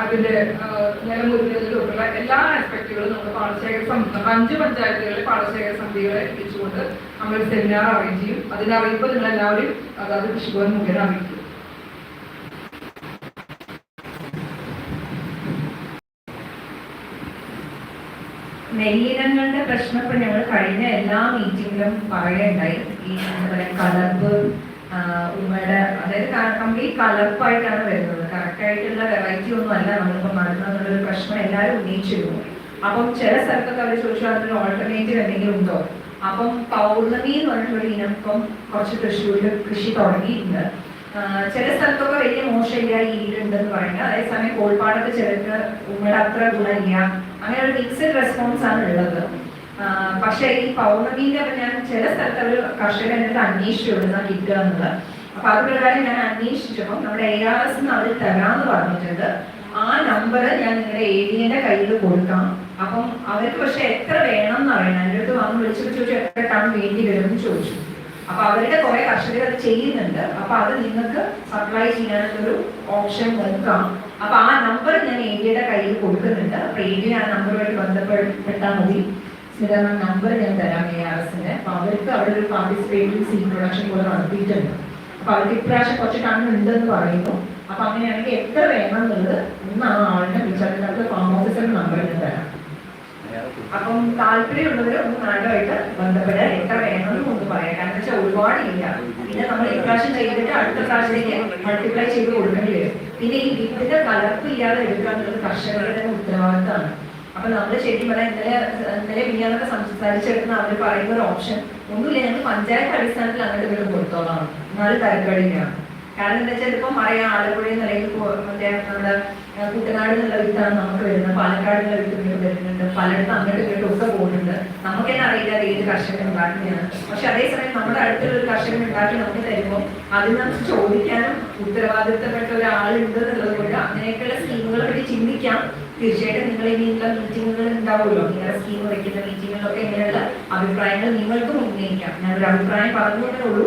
അതിന്റെ ആ, എല്ലാ ആസ്പെക്ടുകളും നമ്മൾ പാടശേഖര സമിതി അഞ്ച് പഞ്ചായത്തുകളിലെ പാടശേഖര സമിതികളെ വെച്ചുകൊണ്ട് നമ്മൾ സെമിനാർ അറേഞ്ച് ചെയ്യും. അതിന്റെ അറിയിപ്പ് നിങ്ങൾ എല്ലാവരും അതായത് കൃഷിഭവൻ മുഖേന അറിയിക്കും. നെല്ലിനങ്ങളുടെ പ്രശ്നം ഞങ്ങൾ കഴിഞ്ഞ എല്ലാ മീറ്റിംഗിലും പറയുണ്ടായി. ഈ എന്താ പറയുക കലർപ്പ് ഉമ്മയുടെ അതായത് കംപ്ലീറ്റ് കലർപ്പായിട്ടാണ് വരുന്നത്. കറക്റ്റ് ആയിട്ടുള്ള വെറൈറ്റി ഒന്നും അല്ല. നമ്മളിപ്പോൾ നടത്തുന്നൊരു പ്രശ്നം എല്ലാവരും ഉന്നയിച്ചിരുന്നു. അപ്പം ചില സ്ഥലത്തൊക്കെ അവർ ചോദിച്ചു അതിന് ഓൾട്ടർനേറ്റീവ് എന്തെങ്കിലും ഉണ്ടോ? അപ്പം പൗർണമി എന്ന് പറഞ്ഞിട്ടൊരു ഇനം ഇപ്പം കുറച്ച് തൃശ്ശൂരിൽ കൃഷി തുടങ്ങിയിട്ടുണ്ട്. ചില സ്ഥലത്തൊക്കെ വലിയ മോശമില്ല ഈടുണ്ടെന്ന് പറയുന്നത്. അതേസമയം കോൾപ്പാടൊക്കെ ചിലർക്ക് ഉമ്മയുടെ അത്ര ഗുണമില്ല. അങ്ങനെ ഒരു മിക്സഡ് റെസ്പോൺസ് ആണ് ഉള്ളത്. പക്ഷേ ഈ പൗർണമിന്റെ ഞാൻ ചില സ്ഥലത്ത് ഒരു കർഷകർ എന്നിട്ട് അന്വേഷിച്ചു എവിടുന്ന കിട്ടുക എന്നത് അപ്പൊ അത് പ്രകാരം ഞാൻ അന്വേഷിച്ചപ്പോൾ നമ്മുടെ എ ആർ എസ് അവർ തരാന്ന് പറഞ്ഞിട്ടുണ്ട്. ആ നമ്പർ ഞാൻ നിങ്ങളുടെ ഏരിയന്റെ കയ്യിൽ കൊടുക്കാം. അപ്പം അവർക്ക് പക്ഷെ എത്ര വേണം എന്ന് അറിയണം. എന്റെ അടുത്ത് വന്ന് വിളിച്ചിട്ട് ചോദിച്ചു എത്ര ടൺ വേണ്ടി വരും? എന്ന് ചോദിച്ചു. അപ്പൊ അവരുടെ കുറെ കർഷകർ അത് ചെയ്യുന്നുണ്ട്. അപ്പൊ അത് നിങ്ങൾക്ക് സപ്ലൈ ചെയ്യാനുള്ളൊരു ഓപ്ഷൻ നൽകാം അപ്പൊ ആ നമ്പർ ഞാൻ ഏരിയയുടെ കയ്യിൽ കൊടുക്കുന്നുണ്ട്. അപ്പൊ ഏരിയ ആ നമ്പറുമായിട്ട് ബന്ധപ്പെട്ടാൽ മതി. സ്മിത നമ്പർ ഞാൻ തരാം എ ആർ അപ്പൊ അവർക്ക് അവിടെ ഒരു പാർട്ടിസിപ്പേറ്ററി സീഡ് പ്രൊഡക്ഷൻ പോലെ നടത്തിയിട്ടുണ്ട്. അപ്പൊ അവർക്ക് ഇപ്രാവശ്യം കുറച്ച് കണ്ണുണ്ടെന്ന് പറയുന്നു. അപ്പൊ അങ്ങനെയാണെങ്കിൽ എത്ര വേണം എന്നുള്ളത് ഒന്ന് ആ ആളുടെ അതിനകത്ത് ഫാം ഓഫീസറിന് നമ്പർ ഞാൻ തരാം. അപ്പം താല്പര്യമുള്ളവർ ഒന്ന് നാടുമായിട്ട് ബന്ധപ്പെടാൻ എത്ര വേണമെന്നും ഒന്ന് പറയാം. കാരണം വെച്ചാൽ ഒരുപാട് ഇല്ല പിന്നെ നമ്മൾ ഇപ്രാവശ്യം ചെയ്തിട്ട് അടുത്ത പ്രാവശ്യത്തേക്ക് മൾട്ടിപ്ലൈ ചെയ്ത് കൊടുക്കേണ്ടി വരും. പിന്നെ ഈ വിത്തിന്റെ കലർപ്പില്ലാതെ എടുക്കുക കർഷകരുടെ ഉത്തരവാദിത്തമാണ്. അപ്പൊ നമ്മൾ ശരിക്കും പറയാം ഇന്നലെ ഇന്നലെ മിനിയാന്നൊക്കെ സംസാരിച്ചെടുക്കുന്ന അവർ പറയുന്ന ഒരു ഓപ്ഷൻ ഒന്നുമില്ല ഞങ്ങൾ പഞ്ചായത്ത് അടിസ്ഥാനത്തിൽ അങ്ങോട്ട് വീട് കൊടുത്തോളാം. എന്നാലും തരക്കടിയാണ് കാരണം എന്താ വെച്ചാൽ ഇപ്പം പറയാം ആലപ്പുഴയിൽ അല്ലെങ്കിൽ മറ്റേ നമ്മുടെ കുട്ടനാട് എന്നുള്ള വിത്താണ് നമുക്ക് വരുന്നത്. പാലക്കാട് എന്നുള്ള വിത്ത് വരുന്നുണ്ട്. പലയിടത്തും അങ്ങോട്ട് ഇങ്ങോട്ടും ഒക്കെ പോകുന്നുണ്ട്. നമുക്ക് തന്നെ അറിയില്ല ഏത് കർഷകൻ ഉണ്ടാക്കുന്നതാണ്. പക്ഷെ അതേസമയം നമ്മുടെ അടുത്തുള്ള ഒരു കർഷകൻ ഉണ്ടാക്കി നമുക്ക് തരുമ്പോൾ അതിൽ നമുക്ക് ചോദിക്കാനും ഉത്തരവാദിത്തപ്പെട്ട ഒരാളുണ്ട് എന്നുള്ളത് കൊണ്ട് അങ്ങനെയൊക്കെയുള്ള സ്കീമുകളെ പറ്റി ചിന്തിക്കാം. തീർച്ചയായിട്ടും നിങ്ങൾ ഇനിയുള്ള മീറ്റിങ്ങുകൾ ഉണ്ടാവുമല്ലോ? നിങ്ങളുടെ സ്കീം വയ്ക്കുന്ന മീറ്റിങ്ങുകളിലൊക്കെ ഇങ്ങനെയുള്ള അഭിപ്രായങ്ങൾ നിങ്ങൾക്കും ഉന്നയിക്കാം ഒരു അഭിപ്രായം പറഞ്ഞതേ ഉള്ളൂ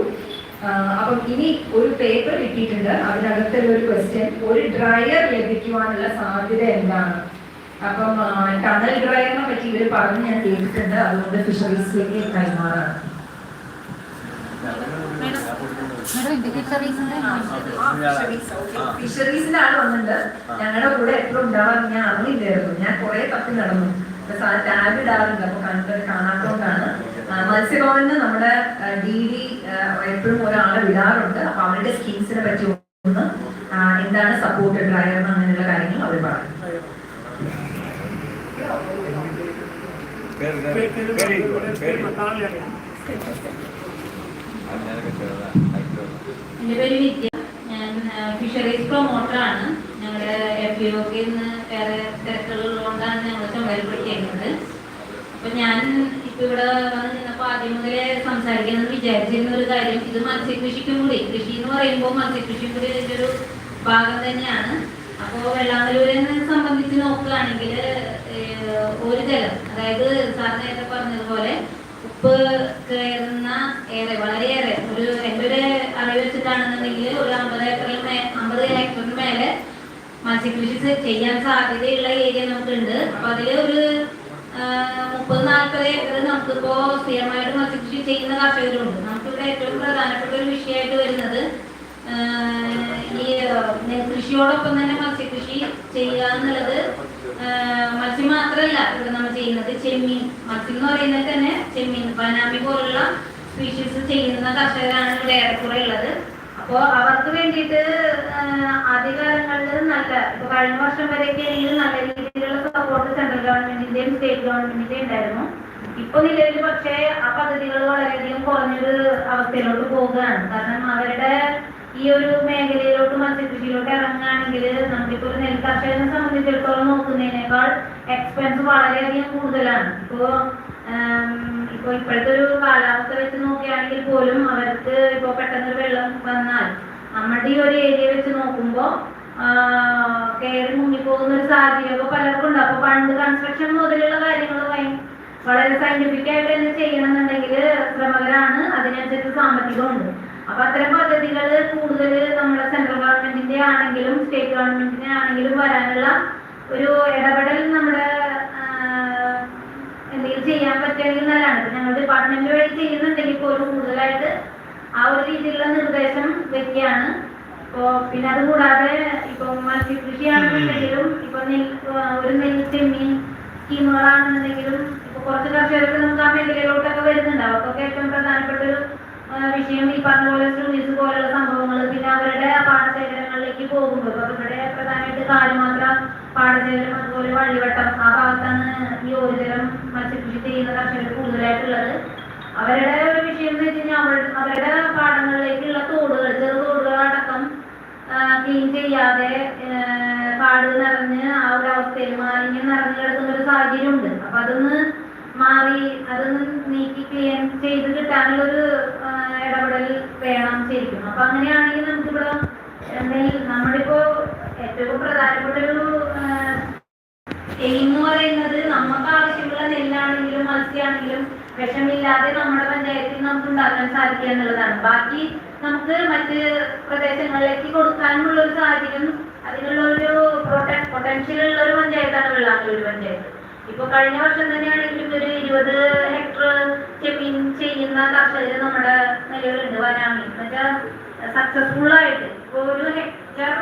അപ്പം ഇനി ഒരു പേപ്പർ കിട്ടിയിട്ടുണ്ട്. അതിനകത്തുള്ള ഒരു ക്വസ്റ്റ്യൻ ഒരു ഡ്രയർ ലഭിക്കുവാനുള്ള സാധ്യത എന്താണ്? അപ്പം ടണൽ ഡ്രയറിനെ പറ്റി ഇവർ പറഞ്ഞ് ഞാൻ കേട്ടിട്ടുണ്ട് അതുകൊണ്ട് ഫിഷറീസിലേക്ക് കൈമാറാണ് ഫിഷറീസിന്റെ ആൾ വന്നിട്ടുണ്ട് ഞങ്ങളുടെ കൂടെ എപ്പോഴും ഉണ്ടാവാൻ ഞാൻ അറിയില്ലായിരുന്നു ഞാൻ കുറെ തപ്പി നടന്നു ടാബ് ഇടാറുണ്ട് അപ്പൊ കണ്ടത് കാണാത്തോണ്ടാണ് മത്സ്യഭവനിൽ നമ്മുടെ ഡി ഡി എപ്പോഴും ഒരാളെ വിടാറുണ്ട് അപ്പൊ അവരുടെ സ്കീംസിനെ പറ്റി ഒന്ന് എന്താണ് സപ്പോർട്ട് ഡ്രൈവർ അങ്ങനെയുള്ള കാര്യങ്ങൾ അവർ പറയും എന്റെ പേര് വിദ്യ ഞാൻ ഫിഷറീസ് പ്രൊമോട്ടറാണ് ഞങ്ങളുടെ എഫ് യു ഒക്കെ ഇന്ന് വേറെ തിരക്കുകളുള്ളതുകൊണ്ടാണ് ഞങ്ങൾ ചുമതലപ്പെടുത്തിയിരുന്നത് അപ്പൊ ഞാൻ ഇപ്പൊ ഇവിടെ വന്ന് നിന്നപ്പോൾ ആദ്യം മുതലേ സംസാരിക്കണം എന്ന് വിചാരിച്ചിരുന്ന ഒരു കാര്യം ഇത് മത്സ്യകൃഷിക്കും കൂടി കൃഷി എന്ന് പറയുമ്പോൾ മത്സ്യകൃഷിയും കൂടി ഇതിന്റെ ഒരു ഭാഗം തന്നെയാണ്. അപ്പോൾ വെള്ളാമലൂരിനെ സംബന്ധിച്ച് നോക്കുകയാണെങ്കിൽ ഒരു ജലം അതായത് സാർ നേരത്തെ പറഞ്ഞതുപോലെ ഉപ്പ് കയറുന്ന ഏറെ വളരെയേറെ ഒരു എന്റെ ഒരു അറിവ് വെച്ചിട്ടാണെന്നുണ്ടെങ്കിൽ ഒരു അമ്പത് ഏക്കറിൽ മേ അമ്പത് ഏക്കറിന് മേലെ മത്സ്യകൃഷി ചെയ്യാൻ സാധ്യതയുള്ള ഏരിയ നമുക്കുണ്ട്. അപ്പൊ അതിൽ ഒരു മുപ്പത് നാൽപ്പത് ഏക്കർ നമുക്കിപ്പോ സ്ഥിരമായിട്ട് മത്സ്യകൃഷി ചെയ്യുന്ന കർഷകരുണ്ട്. നമുക്കിവിടെ ഏറ്റവും പ്രധാനപ്പെട്ട ഒരു വിഷയമായിട്ട് വരുന്നത് ഈ നെൽകൃഷിയോടൊപ്പം തന്നെ മത്സ്യകൃഷി ചെയ്യുക എന്നുള്ളത് മത്സ്യം മാത്രമല്ല ഇവിടെ നമ്മൾ ചെയ്യുന്നത് ചെമ്മീൻ. മത്സ്യം എന്ന് പറയുന്നത് തന്നെ ചെമ്മീൻ. പനാമി പോലുള്ള സ്പീഷീസ് ചെയ്യുന്ന കർഷകരാണ് ഇവിടെ ഏറെക്കുറെ ഉള്ളത്. അപ്പോൾ അവർക്ക് വേണ്ടിയിട്ട് ആദ്യകാലങ്ങളിൽ നല്ല ഇപ്പൊ കഴിഞ്ഞ വർഷം വരെയൊക്കെ ആണെങ്കിൽ നല്ല രീതിയിലുള്ള സപ്പോർട്ട് സെൻട്രൽ ഗവൺമെന്റിന്റെയും സ്റ്റേറ്റ് ഗവൺമെന്റിന്റെയും ഉണ്ടായിരുന്നു. ഇപ്പൊ നിലവിൽ പക്ഷേ ആ പദ്ധതികൾ വളരെയധികം കുറഞ്ഞൊരു അവസ്ഥയിലോട്ട് പോവുകയാണ്. കാരണം അവരുടെ ഈ ഒരു മേഖലയിലോട്ട് മത്സ്യകൃഷിയിലോട്ട് ഇറങ്ങുകയാണെങ്കിൽ നമുക്കിപ്പോ ഒരു നെൽ കർഷകനെ സംബന്ധിച്ചിടത്തോളം നോക്കുന്നതിനേക്കാൾ എക്സ്പെൻസ് വളരെയധികം കൂടുതലാണ്. ഇപ്പോ ഇപ്പൊ ഇപ്പോഴത്തെ ഒരു കാലാവസ്ഥ വെച്ച് നോക്കുകയാണെങ്കിൽ പോലും അവർക്ക് ഇപ്പൊ പെട്ടെന്ന് വെള്ളം വന്നാൽ നമ്മുടെ ഈ ഒരു ഏരിയ വെച്ച് നോക്കുമ്പോ കയറി മുങ്ങിപ്പോകുന്ന ഒരു സാഹചര്യമൊക്കെ പലർക്കും ഉണ്ട്. അപ്പൊ പണ്ട് കൺസ്ട്രക്ഷൻ മുതലുള്ള കാര്യങ്ങൾ വളരെ സയന്റിഫിക് ആയിട്ട് തന്നെ ചെയ്യണമെന്നുണ്ടെങ്കിൽ ശ്രമകരാണ്. അതിനനുസരിച്ച് സാമ്പത്തികമുണ്ട്. അപ്പൊ അത്തരം പദ്ധതികൾ കൂടുതൽ നമ്മുടെ സെൻട്രൽ ഗവൺമെന്റിന്റെ ആണെങ്കിലും സ്റ്റേറ്റ് ഗവൺമെന്റിന്റെ ആണെങ്കിലും വരാനുള്ള ഒരു ഇടപെടൽ നമ്മുടെ എന്തെങ്കിലും ചെയ്യാൻ പറ്റുമെങ്കിൽ നല്ലതാണ്. ഞങ്ങൾ ഡിപ്പാർട്ട്മെന്റ് വഴി ചെയ്യുന്നുണ്ടെങ്കിൽ പോലും കൂടുതലായിട്ട് ആ ഒരു രീതിയിലുള്ള നിർദ്ദേശം വെക്കുകയാണ്. ഇപ്പോ പിന്നെ അത് കൂടാതെ ഇപ്പൊ മത്സ്യകൃഷിയാണെന്നുണ്ടെങ്കിലും ഇപ്പൊ ഒരു നെൽ ചെമ്മീൻ സ്കീമുകളാണെന്നുണ്ടെങ്കിലും ഇപ്പൊ കുറച്ച് കർഷകർക്ക് നമുക്ക് ആ മേഖലയിലോട്ടൊക്കെ വരുന്നുണ്ട്. അവർക്കൊക്കെ ഏറ്റവും പ്രധാനപ്പെട്ട ഒരു വിഷയം ഈ പറഞ്ഞ പോലെ സ്റ്റുഡീസ് പോലുള്ള സംഭവങ്ങൾ പിന്നെ അവരുടെ പാടശേഖരങ്ങളിലേക്ക് പോകുമ്പോൾ അപ്പൊ ഇവിടെ പ്രധാനമായിട്ട് കാലുമാത്ര പാടശേഖരം അതുപോലെ വള്ളിവട്ടം ആ ഭാഗത്താണ് ഈ ഓരുതരം മത്സ്യകൃഷി ചെയ്യുന്ന കർഷകർ കൂടുതലായിട്ടുള്ളത്. അവരുടെ ഒരു വിഷയം എന്ന് വെച്ച് കഴിഞ്ഞാൽ അവരുടെ പാടങ്ങളിലേക്കുള്ള തോടുകൾ ചെറു തോടുകളടക്കം ക്ലീൻ ചെയ്യാതെ കാട് നിറഞ്ഞ് ആ ഒരു അവസ്ഥയിൽ മാലിന്യം നിറഞ്ഞു കിടക്കുന്ന ഒരു സാഹചര്യം ഉണ്ട് അപ്പൊ അതൊന്ന് മാറി അതൊന്ന് നീക്കി ക്ലിയർ ചെയ്ത് കിട്ടാനുള്ള ഒരു ഇടപെടൽ വേണം ശരിക്കും. അപ്പൊ അങ്ങനെയാണെങ്കിൽ നമുക്കിവിടെ എന്തെങ്കിലും നമ്മളിപ്പോ ഏറ്റവും പ്രധാനപ്പെട്ട ഒരു എയിം പറയുന്നത് നമുക്ക് ആവശ്യമുള്ള നെല്ലാണെങ്കിലും മത്സ്യമാണെങ്കിലും വിഷമില്ലാതെ നമ്മുടെ പഞ്ചായത്തിൽ നമുക്ക് ഉണ്ടാക്കാൻ സാധിക്കുക എന്നുള്ളതാണ്. ബാക്കി നമുക്ക് മറ്റ് പ്രദേശങ്ങളിലേക്ക് കൊടുക്കാനുള്ള ഒരു സാഹചര്യം അതിനുള്ള ഒരു പൊട്ടൻഷ്യൽ ഉള്ള ഒരു പഞ്ചായത്താണ് വെള്ളാങ്കല്ലൂർ പഞ്ചായത്ത്. ഇപ്പൊ കഴിഞ്ഞ വർഷം തന്നെയാണെങ്കിലും ഒരു ഇരുപത് ഹെക്ടർ ചെമ്മീൻ ചെയ്യുന്ന കർഷകർ നമ്മുടെ നിലവിലുണ്ട് വനാമി എന്നുവെച്ചാൽ സക്സസ്ഫുൾ ആയിട്ട് ഇപ്പൊ ഒരു ഹെക്ടർ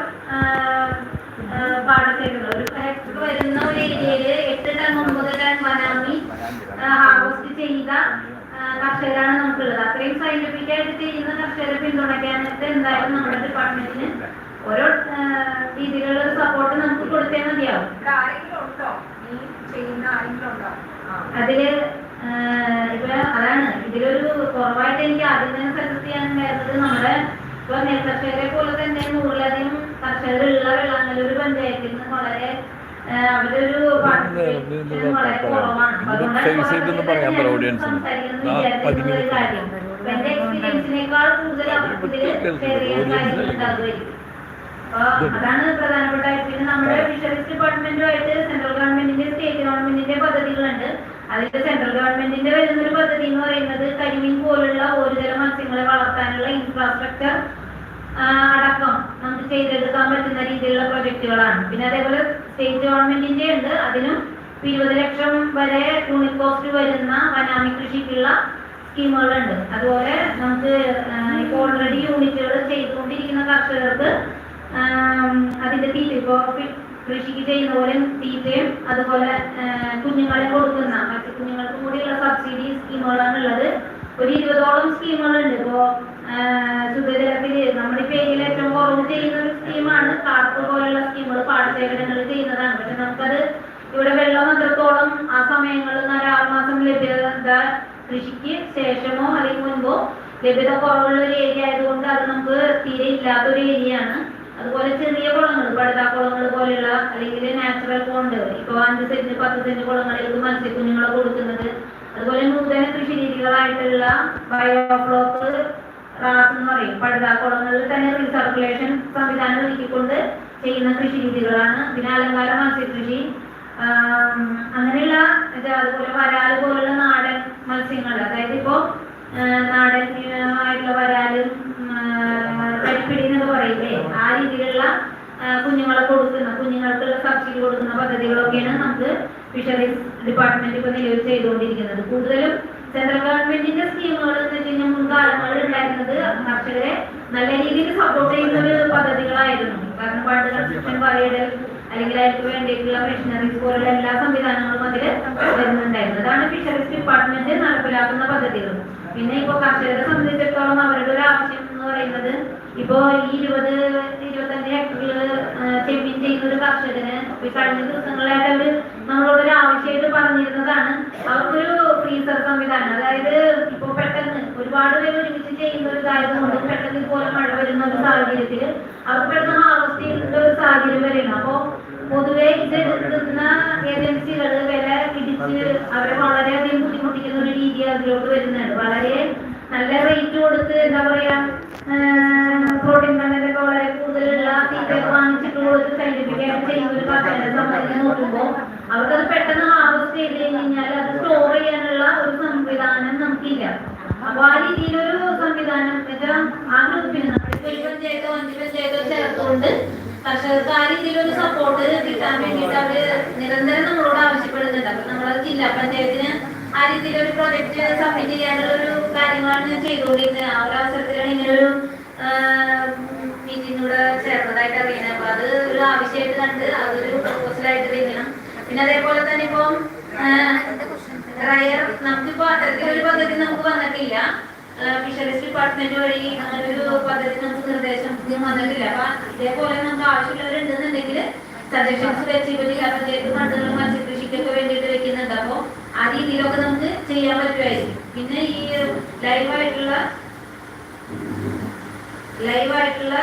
പാടത്തേക്കുള്ള ഒരു ഹെക്ടർ വരുന്ന ഒരു ഏരിയയിൽ എട്ട് ടൺ ഒമ്പത് ടൺ വനാമി ഹാർവസ്റ്റ് ചെയ്ത കർഷകരാണ് നമുക്കുള്ളത്. അത്രയും സയന്റിഫിക് ആയിട്ട് ചെയ്യുന്ന കർഷകരെ പിന്തുണയ്ക്കാനായിട്ട് എന്തായാലും നമ്മുടെ ഡിപ്പാർട്ട്മെന്റിന് ഓരോ രീതികളിലുള്ള സപ്പോർട്ട് നമുക്ക് കൊടുത്തേ മതിയാവും. അതിൽ ഇപ്പൊ അതാണ്. ഇതിലൊരു കുറവായിട്ട് എനിക്ക് ആദ്യം തന്നെ സജസ്റ്റ് ചെയ്യാനുണ്ടായിരുന്നത് നമ്മുടെ ഇപ്പൊ നെൽകർഷകരെ പോലെ തന്നെ നൂറിലധികം കർഷകരുള്ള വെള്ളാങ്ങല്ലൂർ പഞ്ചായത്തിൽ നിന്ന് വളരെ ആ, അതാണ് പ്രധാനപ്പെട്ട പിന്നെ നമ്മുടെ ഫിഷറീസ് ഡിപ്പാർട്ട്മെന്റുമായിട്ട് സെൻട്രൽ ഗവൺമെന്റിന്റെ സ്റ്റേറ്റ് ഗവൺമെന്റിന്റെ പദ്ധതികളുണ്ട് അതിൽ സെൻട്രൽ ഗവൺമെന്റിന്റെ വരുന്ന ഒരു പദ്ധതി എന്ന് പറയുന്നത് കരിമീൻ പോലുള്ള ഒരുതരം മത്സ്യങ്ങളെ വളർത്താനുള്ള ഇൻഫ്രാസ്ട്രക്ചർ അടക്കം നമുക്ക് ചെയ്തെടുക്കാൻ പറ്റുന്ന രീതിയിലുള്ള പ്രൊജക്ടുകളാണ് പിന്നെ അതേപോലെ സ്റ്റേറ്റ് ഗവൺമെന്റിന്റെ ഉണ്ട്. അതിനും ഇരുപത് ലക്ഷം വരെ യൂണിറ്റ് കോസ്റ്റ് വരുന്ന വനാമി കൃഷിക്കുള്ള സ്കീമുകളുണ്ട്. അതുപോലെ നമുക്ക് ഇപ്പോൾ ഓൾറെഡി യൂണിറ്റുകൾ ചെയ്തുകൊണ്ടിരിക്കുന്ന കർഷകർക്ക് അതിന്റെ തീറ്റ ഇപ്പോൾ കൃഷിക്ക് ചെയ്യുന്ന പോലെ തീറ്റയും അതുപോലെ കുഞ്ഞുങ്ങളെ കൊടുക്കുന്ന മറ്റു കുഞ്ഞുങ്ങൾക്ക് കൂടിയുള്ള സബ്സിഡി സ്കീമുകളാണ് ഉള്ളത്. ഒരു ഇരുപതോളം സ്കീമുകളുണ്ട് ഇപ്പോ ശുദ്ധജലത്തിൽ നമ്മുടെ പേരിൽ ഏറ്റവും കുറവ് ചെയ്യുന്ന ഒരു സ്കീമാണ് കാർപ്പ് പോലുള്ള സ്കീമുകൾ പാടശേഖരങ്ങളിൽ ചെയ്യുന്നതാണ്. പക്ഷെ നമുക്കത് ഇവിടെ വെള്ളം അത്രത്തോളം ആ സമയങ്ങളിൽ നിന്ന് ആറ് മാസം ലഭ്യത കൃഷിക്ക് ശേഷമോ അല്ലെങ്കിൽ മുൻപോ ലഭ്യത കുറവുള്ള ഒരു ഏരിയ ആയതുകൊണ്ട് അത് നമുക്ക് തീരെ ഇല്ലാത്തൊരു ഏരിയയാണ്. അതുപോലെ ചെറിയ കുളങ്ങൾ പടുതാ കുളങ്ങൾ പോലെയുള്ള അല്ലെങ്കിൽ നാച്ചുറൽ പോണ്ട് ഇപ്പൊ അഞ്ച് സെന്റ് പത്ത് സെന്റ് കുളങ്ങളിലേക്ക് മത്സ്യക്കുഞ്ഞുങ്ങളെ കൊടുക്കുന്നത്. അതുപോലെ നൂതന കൃഷി രീതികളായിട്ടുള്ള ബയോഫ്ലോക്ക് റാസ് എന്ന് പറയും. പടുതാ കുളങ്ങളിൽ തന്നെ റീസർക്കുലേഷൻ സംവിധാനം ഒരുക്കിക്കൊണ്ട് ചെയ്യുന്ന കൃഷി രീതികളാണ്. പിന്നെ അലങ്കാര മത്സ്യകൃഷി അങ്ങനെയുള്ള അതുപോലെ വരാൽ പോലുള്ള നാടൻ മത്സ്യങ്ങൾ. അതായത് ഇപ്പോ നാടൻ ആയിട്ടുള്ള വരാലും കരിപ്പിടി എന്നൊക്കെ പറയില്ലേ? രീതിയിലുള്ള കുഞ്ഞുങ്ങളെ കൊടുക്കുന്ന കുഞ്ഞുങ്ങൾക്കുള്ള സബ്സിഡി കൊടുക്കുന്ന പദ്ധതികളൊക്കെയാണ് നമുക്ക് ഫിഷറീസ് ഡിപ്പാർട്ട്മെന്റ് ഇപ്പൊ നിലവിൽ ചെയ്തുകൊണ്ടിരിക്കുന്നത്. കൂടുതലും സെൻട്രൽ ഗവൺമെന്റിന്റെ സ്കീമുകൾ എന്ന് വെച്ച് കഴിഞ്ഞാൽ മുൻകാലങ്ങളിൽ ഉണ്ടായിരുന്നത് കർഷകരെ നല്ല രീതിയിൽ സപ്പോർട്ട് ചെയ്യുന്ന ഒരു പദ്ധതികളായിരുന്നു. കാരണം പണ്ട് കൺസ്ട്രക്ഷൻ പറയടൽ അല്ലെങ്കിൽ അവർക്ക് വേണ്ടിയിട്ടുള്ള മെഷീനറീസ് പോലുള്ള എല്ലാ സംവിധാനങ്ങളും അതിൽ വരുന്നുണ്ടായിരുന്നു. അതാണ് ഫിഷറീസ് ഡിപ്പാർട്ട്മെന്റ് നടപ്പിലാക്കുന്ന പദ്ധതികൾ. പിന്നെ ഇപ്പൊ കർഷകരെ സംബന്ധിച്ചിടത്തോളം അവരുടെ ഒരു ആവശ്യം എന്ന് പറയുന്നത് ഇപ്പോ ഈ ഇരുപത് ഇരുപത്തഞ്ച് ഹെക്ടറിൽ ചെമ്മീൻ ചെയ്യുന്ന ഒരു കർഷകന് കഴിഞ്ഞ ദിവസങ്ങളായിട്ട് അവർ നമ്മളോട് ഒരു ആവശ്യമായിട്ട് പറഞ്ഞിരുന്നതാണ്. അവർക്കൊരു ഫ്രീസർ സംവിധാനം. അതായത് ഇപ്പൊ പെട്ടെന്ന് ഒരുപാട് പേര് ഒരുമിച്ച് ചെയ്യുന്ന ഒരു കാര്യം കൊണ്ട് പെട്ടെന്ന് ഇതുപോലെ മഴ വരുന്ന ഒരു സാഹചര്യത്തിൽ അവർക്ക് പെട്ടെന്ന് ഹാർവസ്റ്റ് ചെയ്യുന്ന ഒരു സാഹചര്യം വരെയാണ്. അപ്പോ പൊതുവെ ഇത് എടുക്കുന്ന ഏജൻസികൾ വില ഇടിച്ച് അവരെ വളരെയധികം ബുദ്ധിമുട്ടിക്കുന്ന ഒരു രീതി അതിലോട്ട് വരുന്നുണ്ട്. വളരെ നല്ല റേറ്റ് കൊടുത്ത് എന്താ പറയാ പ്രോട്ടീൻ കണ്ടന്റ് ഒക്കെ വളരെ കൂടുതലുള്ള തീറ്റയൊക്കെ വാങ്ങിച്ചിട്ട് കൊടുത്ത് സയന്റിഫിക് ആയിട്ട് ചെയ്യുന്ന ഒരു സംബന്ധിച്ച് നോക്കുമ്പോൾ അവർക്കത് പെട്ടെന്ന് ഹാർവസ്റ്റ് ചെയ്ത് കഴിഞ്ഞാൽ അത് സ്റ്റോർ ചെയ്യാനുള്ള ഒരു സംവിധാനം നമുക്കില്ല. അപ്പൊ ആ രീതിയിലൊരു സംവിധാനം എന്നുവെച്ചാൽ ആ ഗ്രൂപ്പിന് ഒരു പഞ്ചായത്തോ അഞ്ച് പഞ്ചായത്തോ ചേർത്തുകൊണ്ട് കർഷകർക്ക് ആ രീതിയിലൊരു സപ്പോർട്ട് കിട്ടാൻ വേണ്ടിയിട്ട് അവർ നിരന്തരം നമ്മളോട് ആവശ്യപ്പെടുന്നുണ്ട്. അപ്പൊ നമ്മളത് ജില്ലാ പഞ്ചായത്തിന് ആ രീതിയിലൊരു പ്രൊജക്ട് സബ്മിറ്റ് ചെയ്യാനുള്ള ഒരു കാര്യങ്ങളാണ് ചെയ്തുകൊണ്ടിരുന്നത്. ആ ഒരു ഇങ്ങനൊരു മീറ്റിംഗിലൂടെ ചേർന്നതായിട്ട് അറിയുന്നത്. അപ്പൊ അത് ഒരു ആവശ്യമായിട്ട് കണ്ട് അതൊരു പ്രപ്പോസലായിട്ട് ചെയ്യണം പിന്നെ അതേപോലെ തന്നെ ഇപ്പം റയർ നമുക്കിപ്പോ അത്തരത്തിലൊരു പദ്ധതി നമുക്ക് വന്നിട്ടില്ല. ഫിഷറീസ് ഡിപ്പാർട്ട്മെന്റ് വഴി അങ്ങനെ ഒരു പദ്ധതി നമുക്ക് നിർദ്ദേശം വന്നിട്ടില്ല. അപ്പൊ ഇതേപോലെ നമുക്ക് ആവശ്യമുള്ളവരുണ്ടെന്നുണ്ടെങ്കിൽ സജഷൻസ് വെച്ച് ഇപ്പൊ ജില്ലാ പഞ്ചായത്ത് ഫണ്ടുകൾ മത്സ്യകൃഷിക്കൊക്കെ വേണ്ടിയിട്ട് വെക്കുന്നുണ്ട്. അപ്പൊ ആ രീതിയിലൊക്കെ നമുക്ക് ചെയ്യാൻ പറ്റുമായിരിക്കും പിന്നെ ഈ ലൈവായിട്ടുള്ള ലൈവായിട്ടുള്ള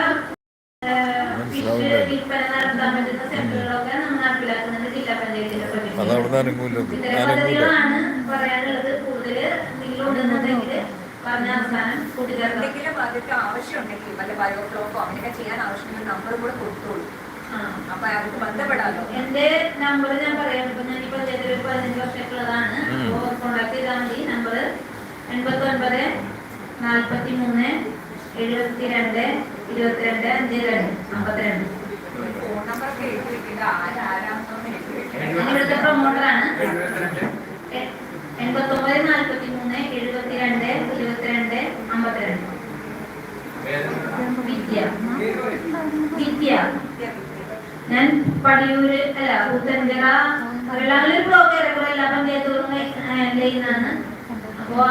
വിൽപ്പന നടത്താൻ പറ്റുന്ന സെന്ററുകളൊക്കെ നമ്മൾ നടപ്പിലാക്കുന്നുണ്ട് ജില്ലാ പഞ്ചായത്തിന്റെ ഇത്തരം പദ്ധതികളാണ് പറയാനുള്ളത്. കൂടുതൽ എന്തെങ്കിലും ഉണ്ടെന്നുണ്ടെങ്കിൽ പറഞ്ഞ അവസാനം എന്തെങ്കിലും അതൊക്കെ ആവശ്യമുണ്ടെങ്കിൽ വല്ല ബയോഫ്ലോക്കോ അങ്ങനെയൊക്കെ ചെയ്യാൻ ആവശ്യമുള്ള നമ്പർ കൂടെ കൊടുത്തോളൂ. അപ്പൊ അവർക്ക് ബന്ധപ്പെടാമല്ലോ എന്റെ നമ്പർ ഞാൻ പറയാം. പതിനഞ്ച് വർഷമായിട്ടുള്ളതാണ് കോൺടാക്ട് ചെയ്താൽ മതി. നമ്പർ എൺപത്തി ഒൻപത് നാൽപ്പത്തി മൂന്ന് എഴുപത്തി രണ്ട് ഇരുപത്തിരണ്ട് അഞ്ച് രണ്ട് അമ്പത്തിരണ്ട് ഇവിടുത്തെ പ്രൊമോട്ടറാണ് എൺപത്തൊമ്പത് നാൽപ്പത്തി മൂന്ന് എഴുപത്തിരണ്ട് ഇരുപത്തിരണ്ട് അമ്പത്തിരണ്ട്. വിദ്യ. വിദ്യ. ഞാൻ പടിയൂര് അല്ല വെള്ളാങ്കളി ബ്ലോക്ക് ഏറെക്കുറെ എല്ലാ പഞ്ചായത്തുകളും ചെയ്യുന്നതാണ്. അപ്പോ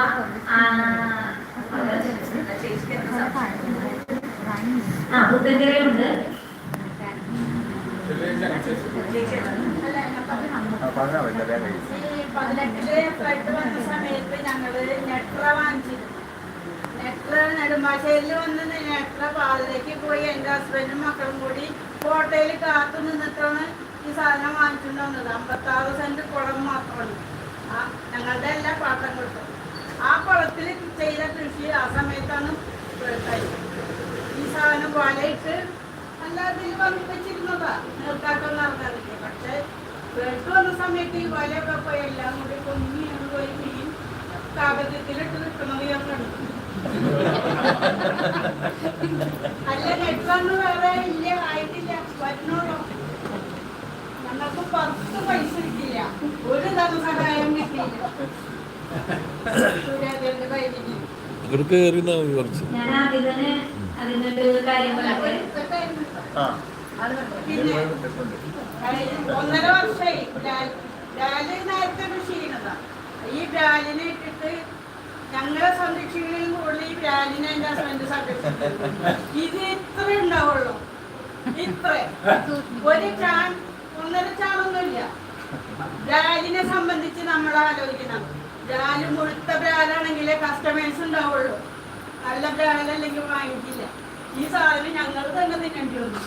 ആ, കൂത്തൻകരയുണ്ട് പതിനെട്ടിൽ വന്ന സമയത്ത് ഞങ്ങൾ നെട്ര വാങ്ങിച്ചിരുന്നു. നെട്ര നെടുമ്പാശ്ശേരിയിൽ വന്ന് നെട്ര പാതിലേക്ക് പോയി എന്റെ ഹസ്ബൻഡും മക്കളും കൂടി കോട്ടയിൽ കാത്തു നിന്നിട്ടാണ് ഈ സാധനം വാങ്ങിച്ചുകൊണ്ട് വന്നത്. അമ്പത്താറ് സെന്റ് കുളം മാത്രമാണ് ആ ഞങ്ങളുടെ എല്ലാ പാട്ടം കിട്ടും ആ കുളത്തിൽ ചെയ്ത കൃഷി ആ സമയത്താണ് ഈ സാധനം വലയിട്ട് അല്ലാതെ ഇതിൽ വന്നിപ്പിച്ചിരുന്നതാ നിർത്താക്കൊന്നും നടക്കാറില്ല പക്ഷെ വേട്ട് വന്ന സമയത്ത് ഈ വലയൊക്കെ പോയി എല്ലാം കൂടി പൊങ്ങി പോയി മീൻ കാപര്യത്തിലിട്ട് നിൽക്കുന്നത് ഞാൻ കണ്ടു. അല്ല വന്ന് വേറെ ഇല്ല വരുന്നുള്ളൂ ഞങ്ങൾക്ക് പത്ത് പൈസ കിട്ടില്ല ഒരു ധനസഹായം കിട്ടിയില്ല സൂര്യാദേവിന്റെ കയ്യിൽ ഇവർക്ക് കുറച്ച് ഒന്നര വർഷമായി ബ്രാൽ നേരത്തെ കൃഷി ചെയ്യുന്നതാ. ഈ ഡാലിനെ ഇട്ടിട്ട് ഞങ്ങളെ സംരക്ഷിക്കുന്നതിൽ കൂടുതൽ ഈ ഡാലിനെ എന്റെ ഹസ്ബൻഡ് സംരക്ഷിക്കുന്നു ഇത് ഇത്ര ഉണ്ടാവുള്ളൂ. ഇത്ര. ഒരു ചാൺ ഒന്നര ചാണൊന്നുമില്ല ബ്രാലിനെ സംബന്ധിച്ച് നമ്മൾ ആലോചിക്കണം. ബ്രാൽ മുഴുത്ത ബ്രാലാണെങ്കിലേ കസ്റ്റമേഴ്സ് ഉണ്ടാവുള്ളൂ. നല്ല ബ്രാലല്ലെങ്കിൽ വാങ്ങിക്കില്ല. ഈ സാധനം ഞങ്ങൾ തന്നെ തിന്നേണ്ടി വന്നു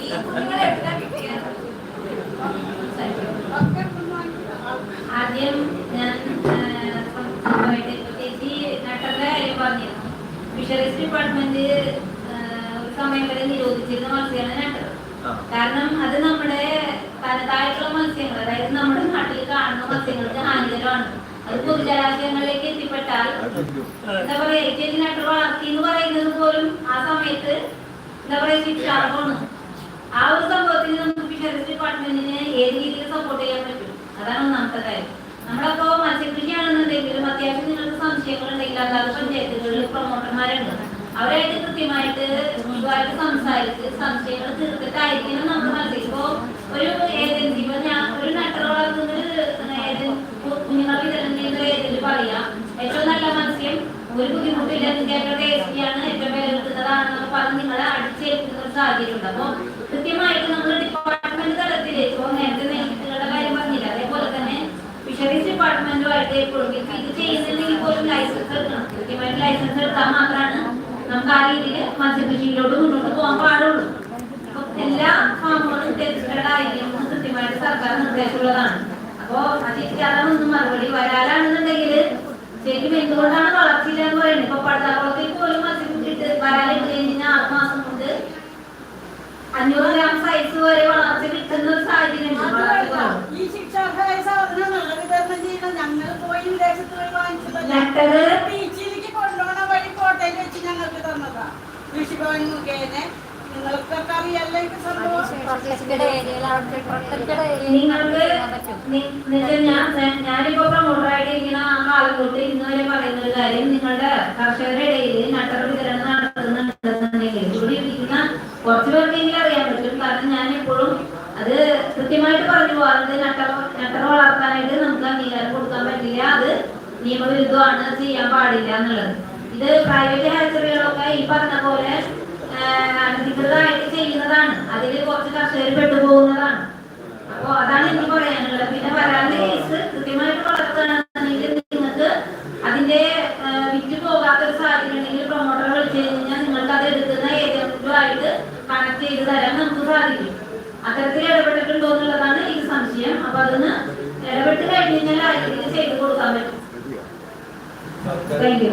ഈ കുഞ്ഞുങ്ങളെ എവിടെ കിട്ടിയത് ഒക്കെ ഇപ്പം വാങ്ങിക്കാം. ആദ്യം ഞാൻ ചേച്ചി നട്ടന്റെ കാര്യം പറഞ്ഞിരുന്നു. ഫിഷറീസ് ഡിപ്പാർട്ട്മെന്റ് ഒരു സമയം വരെ നിരോധിച്ചിരുന്ന മത്സ്യമാണ് നട്ടത് കാരണം അത് നമ്മുടെ തനതായിട്ടുള്ള മത്സ്യങ്ങൾ അതായത് നമ്മുടെ നാട്ടിൽ കാണുന്ന മത്സ്യങ്ങൾക്ക് ഹാനികരമാണ്. അത് പൊതുജലാശയങ്ങളിലേക്ക് എത്തിപ്പെട്ടാൽ എന്താ പറയാ ചേച്ചി നട്ടർ വളർത്തി എന്ന് പറയുന്നത് പോലും ആ സമയത്ത് എന്താ പറയാ ശിക്ഷാർഹമാണ്. ആ ഒരു സംഭവത്തിന് നമുക്ക് ഫിഷറീസ് ഡിപ്പാർട്ട്മെന്റിന് ഏത് രീതിയിൽ സപ്പോർട്ട് ചെയ്യാൻ പറ്റും? അതാണ് ഒന്നാമത്തെ കാര്യം. നമ്മളപ്പോ മത്സ്യകൃഷിയാണെന്നുണ്ടെങ്കിലും അത്യാവശ്യം നിങ്ങൾക്ക് സംശയങ്ങൾ അല്ലാതെ പഞ്ചായത്തുകളിൽ പ്രൊമോട്ടർമാരുണ്ട്. അവരായിട്ട് കൃത്യമായിട്ട് ഇതുമായിട്ട് സംസാരിച്ച് സംശയങ്ങൾ തീർത്തിട്ടായിരിക്കണം നമ്മൾ മത്സ്യം ഇപ്പോ ഒരു ഏജൻസി ഇപ്പൊ ഞാൻ ഒരു നട്ടർ കുഞ്ഞുങ്ങളെ വിതരണം ചെയ്യുന്ന ഏജന്റ് പറയാം ഏറ്റവും നല്ല മത്സ്യം ഒരു ബുദ്ധിമുട്ടില്ല ടേസ്റ്റിയാണ് ഏറ്റവും വില പറഞ്ഞ് നിങ്ങളെ അടിച്ചേൽക്കുന്ന സാഹചര്യം ഉണ്ട്. അപ്പൊ കൃത്യമായിട്ട് നമ്മൾ ഡിപ്പാർട്ട്മെന്റ് തലത്തിൽ ഇപ്പൊ നേരത്തെ നിയമത്തിലുള്ള കാര്യം പറഞ്ഞില്ല അതേപോലെ തന്നെ ഫിഷറീസ് ഡിപ്പാർട്ട്മെന്റുമായിട്ട് എപ്പോഴും ഇത് ചെയ്യുന്നുണ്ടെങ്കിൽ പോലും ലൈസൻസ് എടുക്കണം. കൃത്യമായിട്ട് ലൈസൻസ് എടുത്താൽ മാത്രമാണ് നമുക്ക് ആ രീതിയിൽ മത്സ്യകൃഷിയിലോട്ട് മുന്നോട്ട് പോകാൻ പാടുള്ളൂ. അപ്പൊ എല്ലാ ഫാമുകളും രജിസ്റ്റേർഡ് ആയിരിക്കും കൃത്യമായിട്ട് സർക്കാർ നിർദ്ദേശമുള്ളതാണ് അപ്പോ അതിലേക്ക് അതൊന്നും മറുപടി വരാലാണെന്നുണ്ടെങ്കിൽ ശരിക്കും എന്തുകൊണ്ടാണ് വളർച്ചയില്ല പറയുന്നത്? ഇപ്പൊ പടുതാക്കുളത്തിൽ പോലും മത്സ്യം കിട്ടിയിട്ട് വരാലിട്ട് കഴിഞ്ഞാൽ ആറ് മാസം കൊണ്ട് അഞ്ഞൂറ് ഗ്രാം സൈസ് വരെ വളർച്ച കിട്ടുന്ന ഒരു സാഹചര്യം. ഈ ശിക്ഷാർഹമായ വിതരണം ഞങ്ങൾ പോയി വിദേശത്ത് പോയി വാങ്ങിച്ചതല്ല ലെറ്ററ് ബീച്ചിലേക്ക് കൊണ്ടുപോകണ വഴി കോട്ടയിൽ വെച്ച് ഞങ്ങൾക്ക് തന്നതാ. കൃഷിഭവൻ മുഖേന. നിങ്ങൾക്കൊക്കെ അറിയാലോ ഇത് സംഭവം. നിങ്ങൾക്ക് നി- നിങ്ങൾക്ക് ഞാൻ ഞാൻ- ഞാനിപ്പോ പ്രൊമോട്ടറായിട്ട് ഇരിക്കുന്ന ആ കാലം തൊട്ട് ഇന്ന് വരെ പറയുന്ന ഒരു കാര്യം നിങ്ങളുടെ കർഷകരുടെ ഇടയിൽ നട്ടർ വിതരണം നടത്തുന്നുണ്ടെന്നുണ്ടെങ്കിൽ ഇവിടെ ഇരിക്കുന്ന കുറച്ച് പേർക്കെങ്കിലും അറിയാൻ പറ്റും കാരണം ഞാൻ എപ്പോഴും അത് കൃത്യമായിട്ട് പറഞ്ഞു പോകാറുണ്ട് നട്ടർ വളർത്താനായിട്ട് നമുക്ക് അംഗീകാരം കൊടുക്കാൻ പറ്റില്ല. അത് നിയമവിരുദ്ധമാണ് ചെയ്യാൻ പാടില്ല എന്നുള്ളത്. ഇത് പ്രൈവറ്റ് ഹാച്ചറികളൊക്കെ ഈ പറഞ്ഞ പോലെ അനധികൃതമായിട്ട് ചെയ്യുന്നതാണ്. അതിൽ കുറച്ച് കർഷകർ പെട്ടുപോകുന്നതാണ്. അപ്പോൾ അതാണ് എനിക്ക് പറയാനുള്ളത് പിന്നെ വരാനുള്ള കേസ് കൃത്യമായിട്ട് വളർത്തുകയാണെന്നുണ്ടെങ്കിൽ നിങ്ങൾക്ക് അതിന്റെ ആ, വിറ്റ് പോകാത്ത ഒരു സാഹചര്യം ഉണ്ടെങ്കിൽ പ്രൊമോട്ടർ വിളിച്ചു കഴിഞ്ഞാൽ നിങ്ങൾക്ക് അത് എടുക്കുന്ന ഏജന്റുമായിട്ട് കണക്ട് ചെയ്ത് തരാൻ നമുക്ക് സാധിക്കും അത്തരത്തിൽ ഇടപെട്ടിട്ടുണ്ടോ എന്നുള്ളതാണ് ഈ സംശയം അപ്പൊ അതിന് ഇടപെട്ട് കഴിഞ്ഞ് കഴിഞ്ഞാൽ ആ രീതിയിൽ ചെയ്ത് കൊടുക്കാൻ പറ്റും യു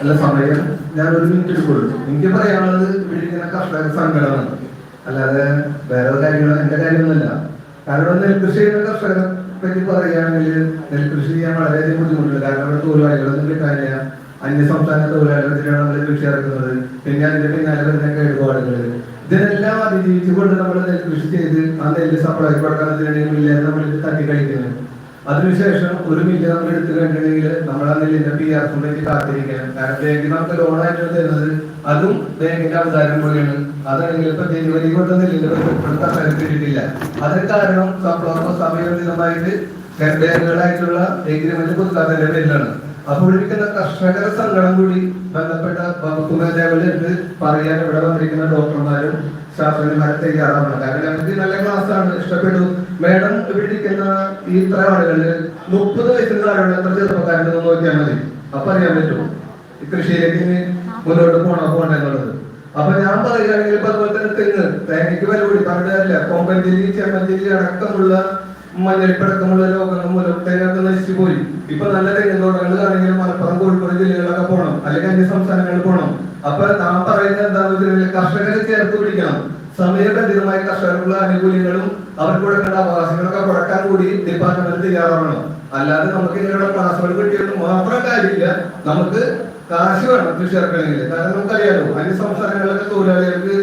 അല്ല സമയം. ഞാൻ ഒരു മിനിറ്റ് എടുക്കുള്ളൂ. എനിക്ക് പറയാനുള്ളത് ഇവിടെ ഇരിക്കുന്ന കർഷക സംഘടന അല്ലാതെ വേറെ കാര്യങ്ങൾ എന്റെ കാര്യമൊന്നുമല്ല കാരണം നെൽകൃഷി ചെയ്യുന്ന കർഷകരെ പറ്റി പറയുകയാണെങ്കിൽ നെൽകൃഷി ചെയ്യാൻ വളരെയധികം ബുദ്ധിമുട്ടുണ്ട്. കാരണം അവിടെ തൊഴിലാളികളൊന്നും കിട്ടാനില്ല. അന്യ സംസ്ഥാന തൊഴിലാളികളാണ് നമ്മൾ കൃഷി ഇറക്കുന്നത് പിന്നെ അതിന്റെ പിന്നാലെ വരുന്ന കേടുപാടുകൾ ഇതിനെല്ലാം അതിജീവിച്ചുകൊണ്ട് നമ്മൾ നെൽകൃഷി ചെയ്ത് ആ നെല്ല് സപ്ലൈ കൊടുക്കാൻ മില്ലിൽ നമ്മൾ തട്ടി കഴിക്കുന്നത്. അതിനുശേഷം ഒരു മില്ല് നമ്മൾ എടുത്തു കഴിഞ്ഞിട്ടുണ്ടെങ്കിൽ നമ്മൾ ആ നെല്ലിന്റെ പി ആർ ഫുണ്ടേക്ക് കാത്തിരിക്കണം കാരണം ബാങ്കിൽ നമുക്ക് ലോണായിട്ട് തരുന്നത് അതും ബാങ്കിന്റെ അവതാരം പോലെയാണ്. അതാണെങ്കിൽ ഇപ്പൊ ജനുവരി കൊണ്ട് നെല്ലിന്റെ പൈസ കിട്ടിയിട്ടില്ല അതിന് കാരണം സപ്ലോ സമയബന്ധിതമായിട്ട് ബാങ്കുകളായിട്ടുള്ള എഗ്രിമെന്റ് പുതുക്കാത്തതിന്റെ പേരിലാണ്. അപ്പോൾ ഇരിക്കുന്ന കർഷകര സംഘടന കൂടി ബന്ധപ്പെട്ട വകുപ്പ് മേധാവികളുടെ പറയാൻ ഇവിടെ വന്നിരിക്കുന്ന ഡോക്ടർമാരും ശാസ്ത്രജ്ഞന്മാരും തയ്യാറാവണം. കാരണം ഞങ്ങൾക്ക് നല്ല ക്ലാസ് ആണ്. ഇഷ്ടപ്പെട്ടു. മേഡം ഇവിടെ ഈ ഇത്ര ആളുകളിൽ മുപ്പത് വയസ്സിന് താഴെയുള്ള എത്ര ചെറുപ്പക്കാരുണ്ടെന്ന് നോക്കിയാൽ മതി. അപ്പൊ അറിയാൻ പറ്റും. ഈ കൃഷിയിലേക്ക് മുന്നോട്ട് പോണോ പോകണ്ട എന്നുള്ളത്. അപ്പൊ ഞാൻ പറയുകയാണെങ്കിൽ ഇപ്പൊ അതുപോലെ തന്നെ തെങ്ങ്. തേങ്ങയ്ക്ക് വില കൂടി. പറഞ്ഞില്ല കൊമ്പഞ്ചേരി ചെമ്മഞ്ചേരി അടക്കമുള്ള മഞ്ഞളിപ്പടക്കമുള്ള രോഗങ്ങൾ മൂലം തേങ്ങ നശിച്ചു പോയി. ഇപ്പൊ നല്ല തെങ്ങ് തോട്ടങ്ങൾ ആണെങ്കിൽ മലപ്പുറം കോഴിക്കോട് ജില്ലകളിലൊക്കെ പോകണം അല്ലെങ്കിൽ അന്യ സംസ്ഥാനങ്ങളിൽ പോകണം. അപ്പൊ നാം പറയുന്നത് എന്താണെന്ന് കർഷകരെ ചേർത്ത് പിടിക്കണം. സമയബന്ധിതമായ കർഷകർക്കുള്ള ആനുകൂല്യങ്ങളും അവർക്ക് കൊടുക്കേണ്ട അവകാശങ്ങളൊക്കെ കൊടുക്കാൻ കൂടി ഡിപ്പാർട്ട്മെന്റ് തയ്യാറാവണം. അല്ലാതെ നമുക്ക് ഇങ്ങനെയുള്ള ക്ലാസ്സുകൾ കിട്ടിയത് മാത്രം കാര്യമില്ല. നമുക്ക് കാശ് വേണം കൃഷി ഇറക്കണമെങ്കിൽ കാരണം നമുക്കറിയാലോ അന്യ സംസ്ഥാനങ്ങളിലൊക്കെ തൊഴിലാളികൾക്ക്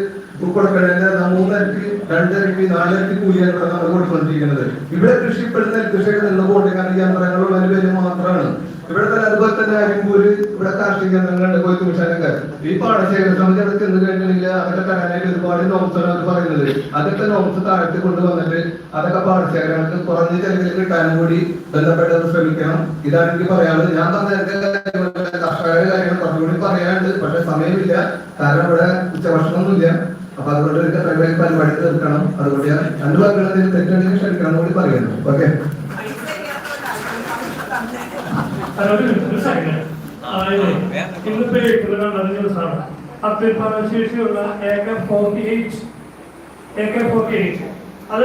കൊടുക്കണതിന്റെ മൂന്നരക്ക് രണ്ടരക്ക് നാലരക്ക് കൂലിയാണ് നമ്മൾ കൊടുത്തുകൊണ്ടിരിക്കുന്നത്. ഇവിടെ കൃഷിപ്പെടുന്ന കൃഷിയൊക്കെ നിന്ന് കൊണ്ടിരിക്കാൻ യന്ത്രങ്ങളുള്ള പേര് മാത്രമാണ്. ഇവിടെ തന്നെ അതുപോലെ തന്നെ അരിമ്പൂര് ഇവിടെ കാർഷിക കേന്ദ്രങ്ങളുണ്ട് കൊയ്ത്ത് മിഷനൊക്കെ ഈ പാടശേഖര സമിതി അവിടെ ചെന്ന് അതൊക്കെ തരാനായിട്ട് ഒരുപാട് നോംസാണ് അവർ പറയുന്നത്. അതൊക്കെ നോംസ് താഴ്ത്തി കൊണ്ടുവന്നിട്ട് അതൊക്കെ പാടശേഖരങ്ങൾക്ക് കുറഞ്ഞ ചെലവിൽ കിട്ടാനും കൂടി ബന്ധപ്പെട്ടവർ ശ്രമിക്കണം. ഇതാണ് എനിക്ക് പറയാനുള്ളത്. ഞാൻ തന്നെ കർഷകരുടെ കാര്യങ്ങൾ കുറച്ചുകൂടി പറയാനുണ്ട്. പക്ഷെ സമയമില്ല. കാരണം ഇവിടെ ഉച്ചഭക്ഷണമൊന്നുമില്ല. അപ്പൊ അതുകൊണ്ട് ഒരു കർഷകരെ പരിപാടി തീർക്കണം. അതുകൊണ്ട് ഞാൻ രണ്ടു ഭാഗങ്ങളിൽ തെറ്റുണ്ടെങ്കിൽ ക്ഷണിക്കണം കൂടി പറയുന്നു. ഓക്കെ? അതൊരു ഒരു സെക്കൻഡ് അതായത് ഇന്ന് പേപ്പറിൽ കണ്ട ന്യൂസാണ് അത്യുൽപാദന ശേഷിയുള്ള A K forty eight A K forty eight അത്